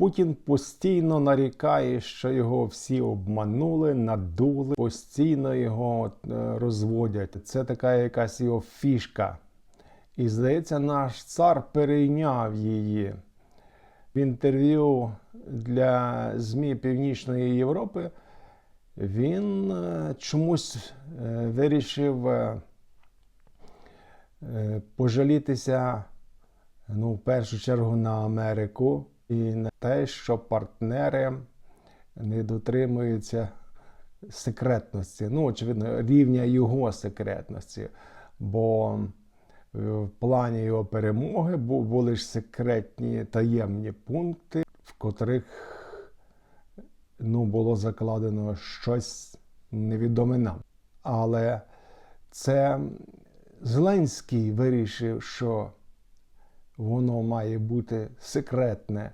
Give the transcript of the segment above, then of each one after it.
Путін постійно нарікає, що його всі обманули, надули, постійно його е, розводять. Це така якась його фішка. І здається, наш цар перейняв її. В інтерв'ю для ЗМІ Північної Європи він е, чомусь е, вирішив пожалітися ну, в першу чергу на Америку і на те, що партнери не дотримуються секретності. Ну, очевидно, рівня його секретності. Бо е, в плані його перемоги були ж секретні таємні пункти, в котрих ну, було закладено щось невідоме нам. Але це Зеленський вирішив, що воно має бути секретне.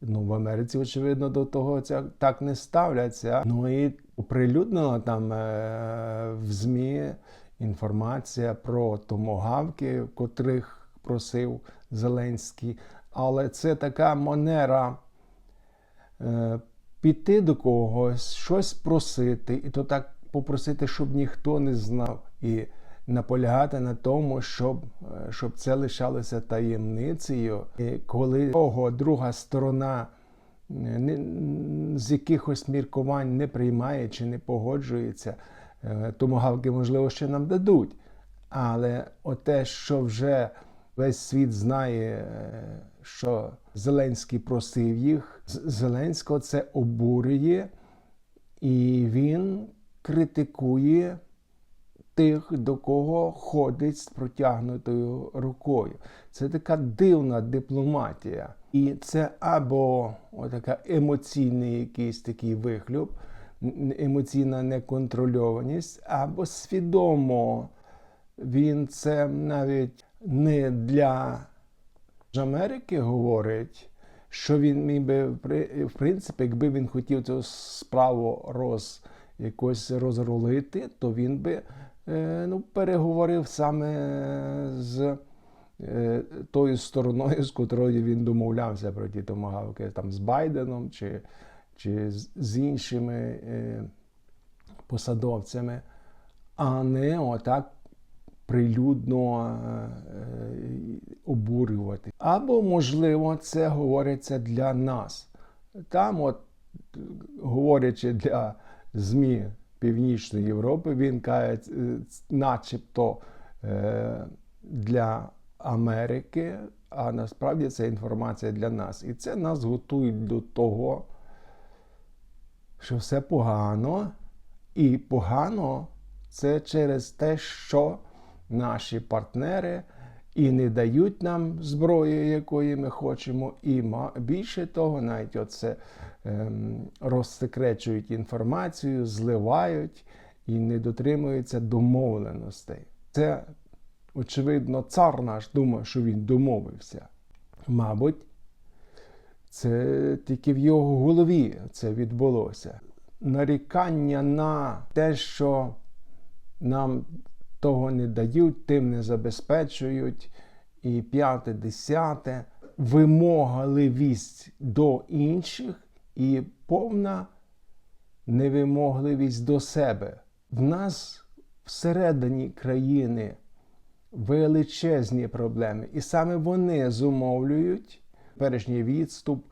Ну, в Америці, очевидно, до того ця, так не ставляться. Ну і оприлюднила там е, в ЗМІ інформація про томогавки, котрих просив Зеленський. Але це така манера е, піти до когось, щось просити, і то так попросити, щоб ніхто не знав. І наполягати на тому, щоб, е, щоб це лишалося таємницею. І коли того друга сторона е, не, з якихось міркувань не приймає чи не погоджується, е, томагавки, можливо, ще нам дадуть. Але оте, що вже весь світ знає, що Зеленський просив їх, Зеленського це обурює, і він критикує тих, до кого ходить з протягнутою рукою. Це така дивна дипломатія. І це або така емоційний якийсь такий вихлюп, н- емоційна неконтрольованість, або свідомо він це навіть не для Америки говорить, що він міг би в принципі, якби він хотів цю справу роз якось розрулити, то він би ну, переговорив саме з е, тою стороною, з котрою він домовлявся про ті томагавки, там з Байденом чи, чи з, іншими е, посадовцями, а не отак прилюдно е, обурювати. Або, можливо, це говориться для нас. Там, от, говорячи для ЗМІ Північної Європи, він каже, е, начебто е, для Америки, а насправді це інформація для нас. І це нас готують до того, що все погано, і погано це через те, що наші партнери і не дають нам зброї, якої ми хочемо, і більше того, навіть оце ем, розсекречують інформацію, зливають і не дотримуються домовленостей. Це, очевидно, цар наш думає, що він домовився. Мабуть, це тільки в його голові це відбулося. Нарікання на те, що нам того не дають, тим не забезпечують. І п'яте, десяте, вимогливість до інших і повна невимогливість до себе. В нас всередині країни величезні проблеми, і саме вони зумовлюють перешній відступ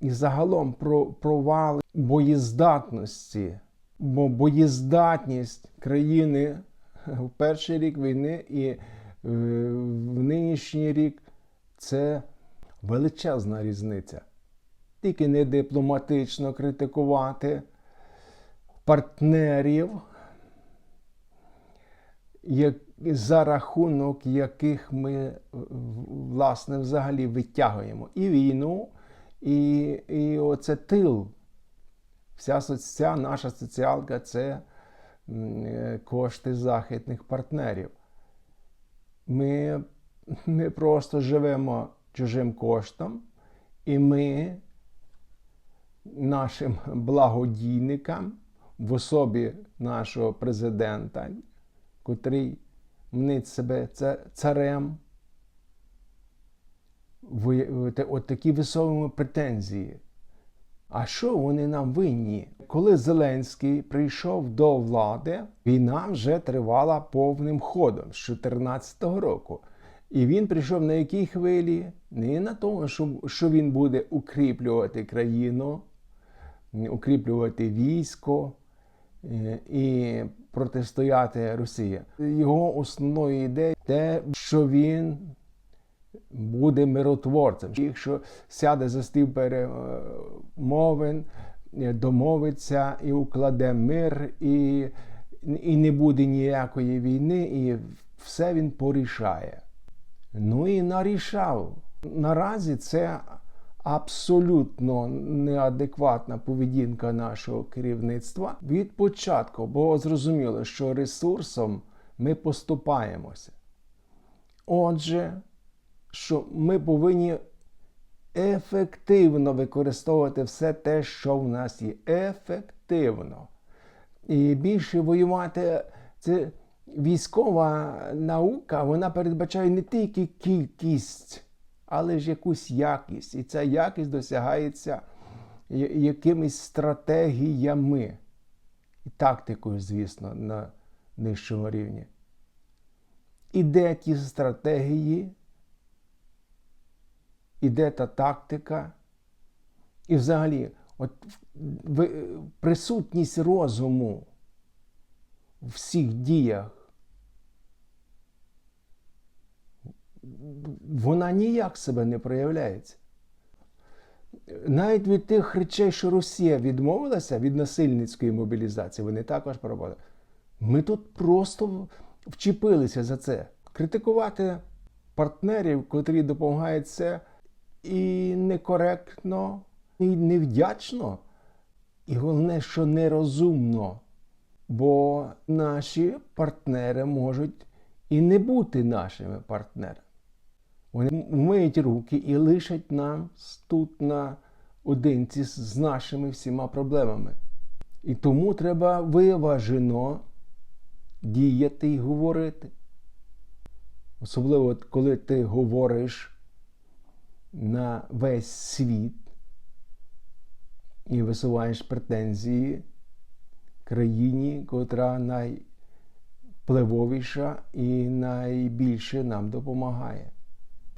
і загалом про провал боєздатності. Бо боєздатність країни в перший рік війни і е, в нинішній рік це величезна різниця. Тільки не дипломатично критикувати партнерів, як, за рахунок яких ми власне взагалі витягуємо і війну, і, і оце тил. Вся, соц- вся наша соціалка це кошти західних партнерів. Ми, ми просто живемо чужим коштом, і ми нашим благодійникам в особі нашого президента, котрий мнить себе царем, от такі висовуємо претензії. А що вони нам винні? Коли Зеленський прийшов до влади, війна вже тривала повним ходом з 2014 року. І він прийшов на якій хвилі? Не на тому, що, він буде укріплювати країну, укріплювати військо е, і протистояти Росії. Його основною ідеєю те, що він буде миротворцем. Якщо сяде за стіл перемовин, е, домовиться і укладе мир, і, і не буде ніякої війни, і все він порішає. Ну і нарішав. Наразі це абсолютно неадекватна поведінка нашого керівництва від початку, бо зрозуміло, що ресурсом ми поступаємося. Отже, що ми повинні ефективно використовувати все те, що в нас є. Ефективно. І більше воювати це військова наука, вона передбачає не тільки кількість, але ж якусь якість. І ця якість досягається якимись стратегіями і тактикою, звісно, на нижчому рівні. І де ті стратегії, і де та тактика, і взагалі, от присутність розуму в всіх діях, вона ніяк себе не проявляється. Навіть від тих речей, що Росія відмовилася від насильницької мобілізації, вони також проводили. Ми тут просто вчепилися за це. Критикувати партнерів, котрі допомагають це, і некоректно, і невдячно. І головне, що нерозумно. Бо наші партнери можуть і не бути нашими партнерами. Вони вмиють руки і лишать нам тут на одинці з- нашими всіма проблемами. І тому треба виважено діяти і говорити. Особливо, коли ти говориш на весь світ і висуваєш претензії країні, котра найпливовіша і найбільше нам допомагає.